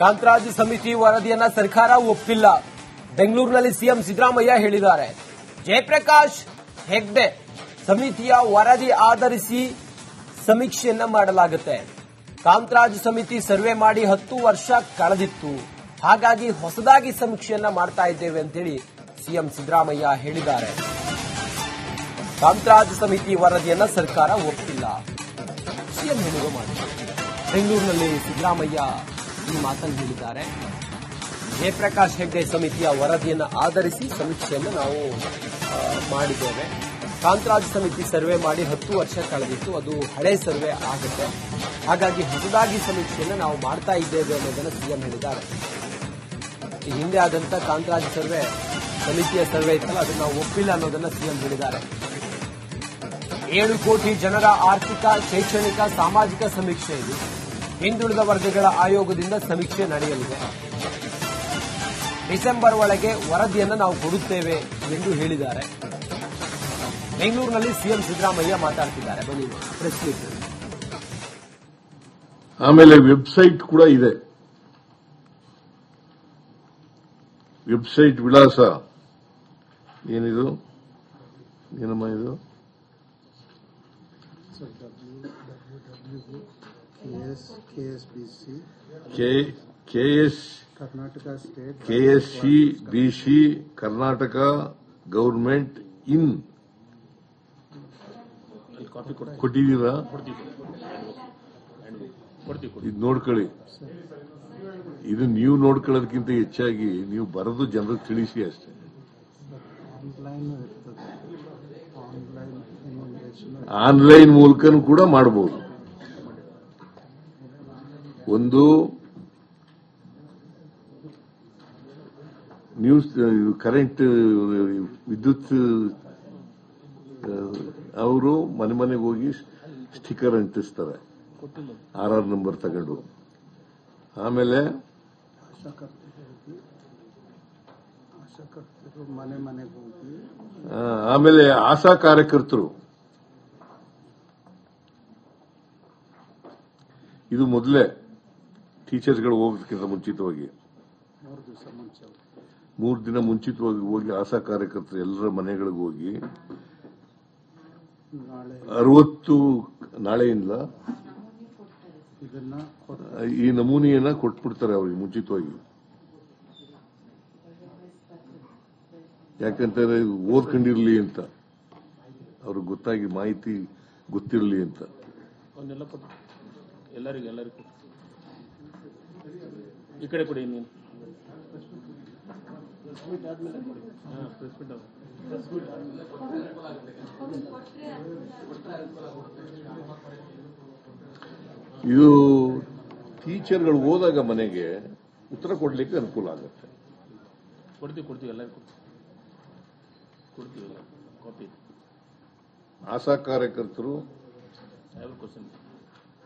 ಕಾಂತರಾಜ್ ಸಮಿತಿ ವರದಿಯನ್ನ ಸರ್ಕಾರ ಒಪ್ಪಿಲ್ಲ. ಬೆಂಗಳೂರಿನಲ್ಲಿ ಸಿಎಂ ಸಿದ್ದರಾಮಯ್ಯ ಹೇಳಿದ್ದಾರೆ. ಜಯಪ್ರಕಾಶ್ ಹೆಗ್ಡೆ ಸಮಿತಿಯ ವರದಿ ಆಧರಿಸಿ ಸಮೀಕ್ಷೆಯನ್ನ ಮಾಡಲಾಗುತ್ತೆ. ಕಾಂತರಾಜ್ ಸಮಿತಿ ಸರ್ವೆ ಮಾಡಿ ಹತ್ತು ವರ್ಷ ಕಳೆದಿತ್ತು. ಹಾಗಾಗಿ ಹೊಸದಾಗಿ ಸಮೀಕ್ಷೆಯನ್ನ ಮಾಡ್ತಾ ಇದ್ದೇವೆ ಅಂತೇಳಿ ಸಿಎಂ ಸಿದ್ದರಾಮಯ್ಯ ಹೇಳಿದ್ದಾರೆ. ಕಾಂತರಾಜ್ ಸಮಿತಿ ವರದಿಯನ್ನ ಸರ್ಕಾರ ಒಪ್ಪಿಲ್ಲ. ಸಿಎಂ ಮಾಡಿ ಬೆಂಗಳೂರಿನಲ್ಲಿ ಸಿದ್ದರಾಮಯ್ಯ ಈ ಮಾತನ್ನು ಹೇಳಿದ್ದಾರೆ. ಜಯಪ್ರಕಾಶ್ ಹೆಗ್ಡೆ ಸಮಿತಿಯ ವರದಿಯನ್ನು ಆಧರಿಸಿ ಸಮೀಕ್ಷೆಯನ್ನು ನಾವು ಮಾಡಿದ್ದೇವೆ. ಕಾಂತರಾಜ್ ಸಮಿತಿ ಸರ್ವೆ ಮಾಡಿ ಹತ್ತು ವರ್ಷ ಕಳೆದಿತ್ತು. ಅದು ಹಳೆ ಸರ್ವೆ ಆಗುತ್ತೆ. ಹಾಗಾಗಿ ಹೊಸದಾಗಿ ಸಮೀಕ್ಷೆಯನ್ನು ನಾವು ಮಾಡ್ತಾ ಇದ್ದೇವೆ ಅನ್ನೋದನ್ನು ಸಿಎಂ ಹೇಳಿದ್ದಾರೆ. ಹಿಂದೆ ಆದಂತ ಕಾಂತರಾಜ್ ಸರ್ವೆ, ಸಮಿತಿಯ ಸರ್ವೆ ಇತ್ತಲ್ಲ, ಅದನ್ನು ನಾವು ಒಪ್ಪಿಲ್ಲ ಅನ್ನೋದನ್ನು ಸಿಎಂ ಹೇಳಿದ್ದಾರೆ. ಏಳು ಕೋಟಿ ಜನರ ಆರ್ಥಿಕ, ಶೈಕ್ಷಣಿಕ, ಸಾಮಾಜಿಕ ಸಮೀಕ್ಷೆ ಇದು. ಹಿಂದುಳಿದ ವರ್ಗಗಳ ಆಯೋಗದಿಂದ ಸಮೀಕ್ಷೆ ನಡೆಯಲಿದೆ. ಡಿಸೆಂಬರ್ ಒಳಗೆ ವರದಿಯನ್ನು ನಾವು ಕೊಡುತ್ತೇವೆ ಎಂದು ಹೇಳಿದ್ದಾರೆ. ಬೆಂಗಳೂರಿನಲ್ಲಿ ಸಿಎಂ ಸಿದ್ದರಾಮಯ್ಯ ಮಾತಾಡ್ತಿದ್ದಾರೆ. ಬನ್ನಿ ಪ್ರೆಸ್ ಆಮೇಲೆ ವೆಬ್ಸೈಟ್ ಕೂಡ ಇದೆ. ವೆಬ್ಸೈಟ್ ವಿಳಾಸ. ಏನಿದು? ಏನಮ್ಮ ಇದು? K KS Karnataka State KSC BC Karnataka government ಇನ್ ಕೊಟ್ಟಿದ್ದೀರಾ? ಇದು ನೋಡ್ಕೊಳ್ಳಿ. ಇದು ನೀವು ನೋಡ್ಕೊಳ್ಳೋದಕ್ಕಿಂತ ಹೆಚ್ಚಾಗಿ ನೀವು ಬರೋದು ಜನರಿಗೆ ತಿಳಿಸಿ ಅಷ್ಟೇ. ಆನ್ಲೈನ್ ಮೂಲಕನೂ ಕೂಡ ಮಾಡಬಹುದು ಒಂದು ನ್ಯೂಸ್ ಕರೆಂಟ್ ವಿದ್ಯುತ್ ಅವರು ಮನೆ ಮನೆಗೆ ಹೋಗಿ ಸ್ಟಿಕ್ಕರ್ ಅಂಟಿಸ್ತಾರೆ. ಆರ್ ಆರ್ ನಂಬರ್ ತಗೊಂಡು. ಆಮೇಲೆ ಆಮೇಲೆ ಆಶಾ ಕಾರ್ಯಕರ್ತರು. ಇದು ಮೊದಲೇ ಟೀಚರ್ಸ್ಗಳು ಹೋಗೋದಕ್ಕಿಂತ ಮುಂಚಿತವಾಗಿ. ಮೂರು ದಿನ ಮುಂಚಿತವಾಗಿ ಹೋಗಿ ಆಶಾ ಕಾರ್ಯಕರ್ತರು ಎಲ್ಲರ ಮನೆಗಳಿಗೆ ಹೋಗಿ. ಅರವತ್ತು ನಾಳೆಯಿಂದ ಈ ನಮೂನೆಯನ್ನ ಕೊಟ್ಬಿಡ್ತಾರೆ ಅವ್ರಿಗೆ ಮುಂಚಿತವಾಗಿ. ಯಾಕಂತಂದ್ರೆ ಓದ್ಕೊಂಡಿರ್ಲಿ ಅಂತ. ಅವ್ರಿಗೆ ಗೊತ್ತಾಗಿ ಮಾಹಿತಿ ಗೊತ್ತಿರಲಿ ಅಂತ. ಎಲ್ಲರಿಗೂ ಎಲ್ಲರಿಗೂ. ಈ ಕಡೆ ಕೊಡಿ ನೀನು. ಇವು ಟೀಚರ್ಗಳು ಹೋದಾಗ ಮನೆಗೆ ಉತ್ತರ ಕೊಡ್ಲಿಕ್ಕೆ ಅನುಕೂಲ ಆಗುತ್ತೆ. ಕೊಡ್ತೀವಿ ಕೊಡ್ತೀವಿ ಎಲ್ಲ ಕೊಡ್ತೀವಿ. ಕಾಪಿ ಆಶಾ ಕಾರ್ಯಕರ್ತರು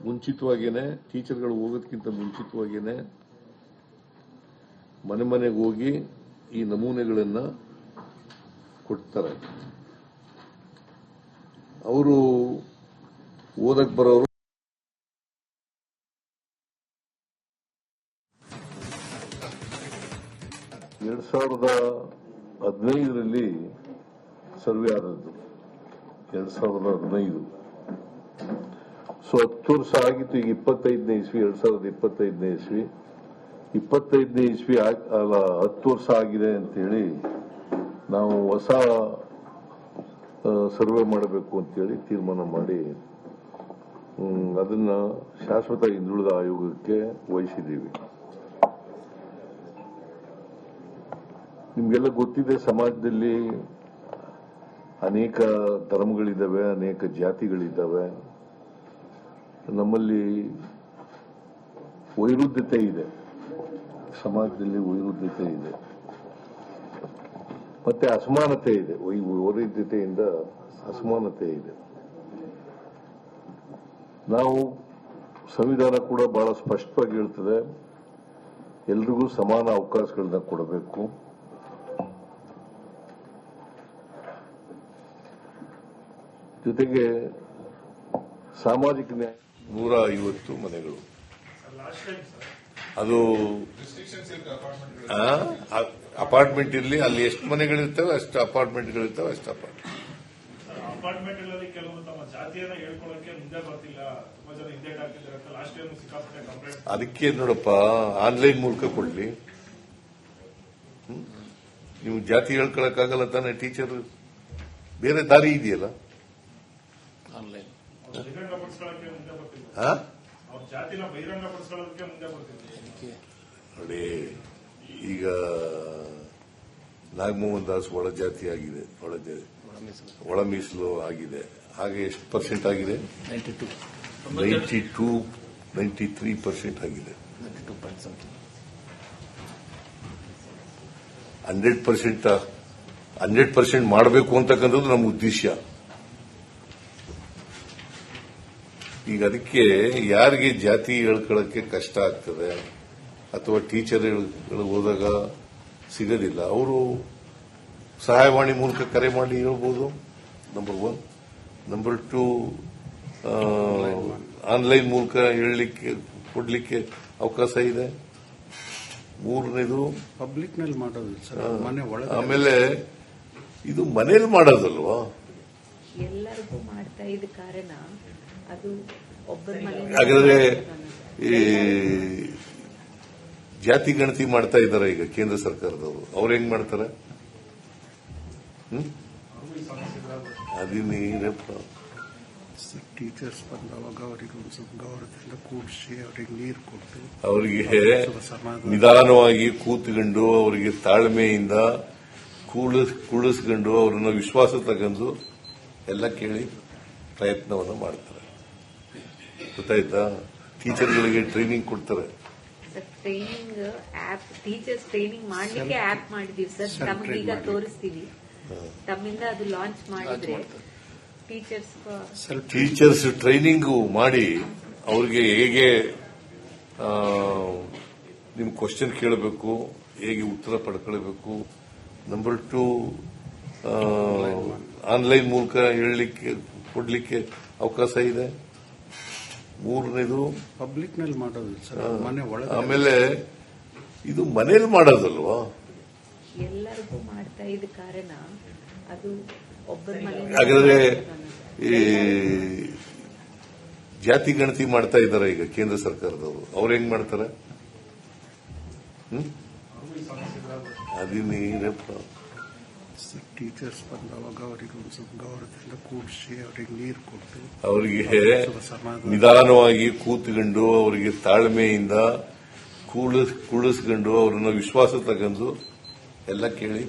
ಮುಂಚಿತವಾಗಿಯೇ ಟೀಚರ್ಗಳು ಹೋಗೋದಕ್ಕಿಂತ ಮುಂಚಿತವಾಗಿಯೇ ಮನೆ ಮನೆಗೆ ಹೋಗಿ ಈ ನಮೂನೆಗಳನ್ನ ಕೊಡ್ತಾರೆ. ಅವರು ಓದಕ್ ಬರೋರು ಎರಡ್ ಸಾವಿರದ ಹದಿನೈದರಲ್ಲಿ ಸರ್ವೆ ಆದದ್ದು. ಎರಡ್ ಸಾವಿರದ ಹದಿನೈದು. ಸೊ ಹತ್ತು ವರ್ಷ ಆಗಿತ್ತು, ಈಗ ಇಪ್ಪತ್ತೈದನೇ ಇಸ್ವಿ, ಎರಡ್ ಸಾವಿರದ ಇಪ್ಪತ್ತೈದನೇ ಇಸ್ವಿ. ಇಪ್ಪತ್ತೈದನೇ ಇಸ್ವಿ ಅಲ್ಲ, ಹತ್ತು ವರ್ಷ ಆಗಿದೆ ಅಂತೇಳಿ ನಾವು ಹೊಸ ಸರ್ವೆ ಮಾಡಬೇಕು ಅಂತೇಳಿ ತೀರ್ಮಾನ ಮಾಡಿ ಅದನ್ನ ಶಾಶ್ವತ ಹಿಂದುಳಿದ ಆಯೋಗಕ್ಕೆ ವಹಿಸಿದ್ದೀವಿ. ನಿಮಗೆಲ್ಲ ಗೊತ್ತಿದೆ, ಸಮಾಜದಲ್ಲಿ ಅನೇಕ ಧರ್ಮಗಳಿದ್ದಾವೆ, ಅನೇಕ ಜಾತಿಗಳಿದ್ದಾವೆ. ನಮ್ಮಲ್ಲಿ ವೈರುಧ್ಯತೆ ಇದೆ. ಸಮಾಜದಲ್ಲಿ ವೈರುಧ್ಯತೆ ಇದೆ. ಮತ್ತೆ ಅಸಮಾನತೆ ಇದೆ. ವೈರುಧ್ಯತೆಯಿಂದ ಅಸಮಾನತೆ ಇದೆ. ನಾವು ಸಂವಿಧಾನ ಕೂಡ ಬಹಳ ಸ್ಪಷ್ಟವಾಗಿ ಹೇಳ್ತದೆ, ಎಲ್ರಿಗೂ ಸಮಾನ ಅವಕಾಶಗಳನ್ನ ಕೊಡಬೇಕು. ಜೊತೆಗೆ ಸಾಮಾಜಿಕ ನ್ಯಾಯ ನೂರ ಐವತ್ತು ಮನೆಗಳು. ಅದು ಅಪಾರ್ಟ್ಮೆಂಟ್ ಇರಲಿ ಅಲ್ಲಿ ಎಷ್ಟು ಮನೆಗಳಿರ್ತವೆ ಅಷ್ಟು ಅಪಾರ್ಟ್ಮೆಂಟ್ಗಳಿರ್ತವೆ ಅಷ್ಟು ಅಪಾರ್ಟ್ಮೆಂಟ್. ಅಪಾರ್ಟ್ಮೆಂಟ್ಗಳಲ್ಲಿ ಕೆಲವರು ತಮ್ಮ ಜಾತಿಯನ್ನ ಹೇಳ್ಕೊಳ್ಳೋಕೆ ಮುಂದೆ ಬರ್ತಿಲ್ಲ. ತುಂಬಾ ಜನ ಹಿಂದೆ ಹಾಕಿದ್ದಾರೆ ಅಂತ ಲಾಸ್ಟ್ ಟೈಮ್ ಸಿಕ್ಕಾಪಟ್ಟೆ ಕಂಪ್ಲೇಂಟ್ ಅದಕ್ಕೆ ನೋಡಪ್ಪ ಆನ್ಲೈನ್ ಮೂಲಕ ಕೊಡ್ಲಿ? ನೀವು ಜಾತಿ ಹೇಳ್ಕೊಳಕ್ಕಾಗಲ್ಲ ತಾನೇ ಟೀಚರ್ ಬೇರೆ ದಾರಿ ಇದೆಯಲ್ಲ? ಆನ್ಲೈನ್ ಬಹಿರಂಗ ಜಾತಿನ ಬಹಿರಂಗಪಡಿಸ್ಕೊಳ್ಳೋದಕ್ಕೆ ಮುಂದೆ ನೋಡಿ ಈಗ ನಾಗಮೋಹನ್ ದಾಸ್ ಒಳ ಜಾತಿ ಆಗಿದೆ ಒಳ ಜಾತಿ ಒಳ ಮೀಸಲು ಆಗಿದೆ. ಹಾಗೆ ಎಷ್ಟು ಪರ್ಸೆಂಟ್ ಆಗಿದೆ? Ninety two ninety two ninety three percent ಆಗಿದೆ ಹಂಡ್ರೆಡ್ ಪರ್ಸೆಂಟ್ ಹಂಡ್ರೆಡ್ ಪರ್ಸೆಂಟ್ ಮಾಡಬೇಕು ಅಂತಕ್ಕಂಥದ್ದು ನಮ್ಮ ಉದ್ದೇಶ. ಈಗ ಅದಕ್ಕೆ ಯಾರಿಗೆ ಜಾತಿ ಹೇಳ್ಕೊಳ್ಳೋಕ್ಕೆ ಕಷ್ಟ ಆಗ್ತದೆ ಅಥವಾ ಟೀಚರ್ ಹೋದಾಗ ಸಿಗೋದಿಲ್ಲ. ಅವರು ಸಹಾಯವಾಣಿ ಮೂಲಕ ಕರೆ ಮಾಡಿ ಹೇಳ್ಬೋದು. Number one number two online ಮೂಲಕ ಹೇಳಲಿಕ್ಕೆ ಕೊಡಲಿಕ್ಕೆ ಅವಕಾಶ ಇದೆ. ಮೂರನೇದು ಪಬ್ಲಿಕ್ನಲ್ಲಿ ಮಾಡೋದು ಸರ್. ಮನೆ ಒಳಗೆ ಆಮೇಲೆ ಇದು ಮನೇಲಿ ಮಾಡೋದಲ್ವಾ? ಎಲ್ಲರಿಗೂ ಮಾಡ್ತಾ ಇದ್ದ ಕಾರಣ ಹಾಗಾದ್ರೆ ಈ ಜಾತಿ ಗಣತಿ ಮಾಡ್ತಾ ಇದ್ದಾರೆ ಈಗ ಕೇಂದ್ರ ಸರ್ಕಾರದವರು. ಅವ್ರು ಹೆಂಗ್ ಮಾಡ್ತಾರೆ? ಅದೇನಪ್ಪ ಟೀಚರ್ಸ್ ಬಂದವಾಗ ಅವರಿಗೆ ಒಂದು ಸ್ವಲ್ಪ ಗೌರವದಿಂದ ಕೂಡಿಸಿ ಅವರಿಗೆ ನೀರು ಕೊಟ್ಟು ಅವರಿಗೆ ನಿಧಾನವಾಗಿ ಕೂತ್ಕೊಂಡು ಅವರಿಗೆ ತಾಳ್ಮೆಯಿಂದ ಕೂಡಿಸ್ ಕೂಡಿಸ್ಕೊಂಡು ಅವ್ರನ್ನ ವಿಶ್ವಾಸ ತಗೊಂಡು ಎಲ್ಲ ಕೇಳಿ ಪ್ರಯತ್ನವನ್ನು ಮಾಡ್ತಾರೆ. ಗೊತ್ತಾಯ್ತಾ? ಟೀಚರ್ಗಳಿಗೆ ಟ್ರೈನಿಂಗ್ ಕೊಡ್ತಾರೆ. ಟ್ರೈನಿಂಗ್ ಆಪ್ ಟೀಚರ್ಸ್ ಟ್ರೈನಿಂಗ್ ಮಾಡ್ಲಿಕ್ಕೆ ಆಪ್ ಮಾಡಿದೀವಿ ಸರ್ ತಮಗೀಗ ತೋರಿಸ್ತೀವಿ. ತಮ್ಮಿಂದ ಅದು ಲಾಂಚ್ ಮಾಡಿದ್ರೆ ಟೀಚರ್ಸ್ ಟೀಚರ್ಸ್ ಟ್ರೈನಿಂಗ್ ಮಾಡಿ ಅವ್ರಿಗೆ ಹೇಗೆ ನಿಮ್ ಕ್ವಶನ್ ಕೇಳಬೇಕು ಹೇಗೆ ಉತ್ತರ ಪಡ್ಕೊಳ್ಬೇಕು. ನಂಬರ್ ಟು ಆನ್ಲೈನ್ ಮೂಲಕ ಹೇಳಲಿಕ್ಕೆ ಕೊಡ್ಲಿಕ್ಕೆ ಅವಕಾಶ ಇದೆ. ಮೂರನೇದು ಪಬ್ಲಿಕ್ನಲ್ಲಿ ಮಾಡೋದು ಸರ್ ಮನೆ ಒಳಗೆ ಆಮೇಲೆ ಇದು ಮನೇಲಿ ಮಾಡೋದಲ್ವಾ? ಎಲ್ಲರಿಗೂ ಮಾಡ್ತಾ ಇದ್ದ ಕಾರಣ ಅದು ಒಬ್ಬರ ಮನೆ ಹಾಗಾದ್ರೆ ಈ ಜಾತಿ ಗಣತಿ ಮಾಡ್ತಾ ಇದ್ದಾರೆ ಈಗ ಕೇಂದ್ರ ಸರ್ಕಾರದವರು. ಅವ್ರು ಹೆಂಗ್ ಮಾಡ್ತಾರೆ? ಹ್ಮ್? ಅದೇನಪ್ಪ ಟೀಚರ್ಸ್ ಬಂದವಾಗ ಅವರಿಗೆ ಒಂದು ಸ್ವಲ್ಪ ಗೌರವದಿಂದ ಕೂಡಿಸಿ ಅವರಿಗೆ ನೀರು ಕೊಟ್ಟು ಅವರಿಗೆ ನಿಧಾನವಾಗಿ ಕೂತ್ಕೊಂಡು ಅವರಿಗೆ ತಾಳ್ಮೆಯಿಂದ ಕೂಡಿಸ್ ಕೂಡಿಸ್ಕೊಂಡು ಅವ್ರನ್ನ ವಿಶ್ವಾಸ ತಗೊಂಡು ಎಲ್ಲ ಕೇಳಿ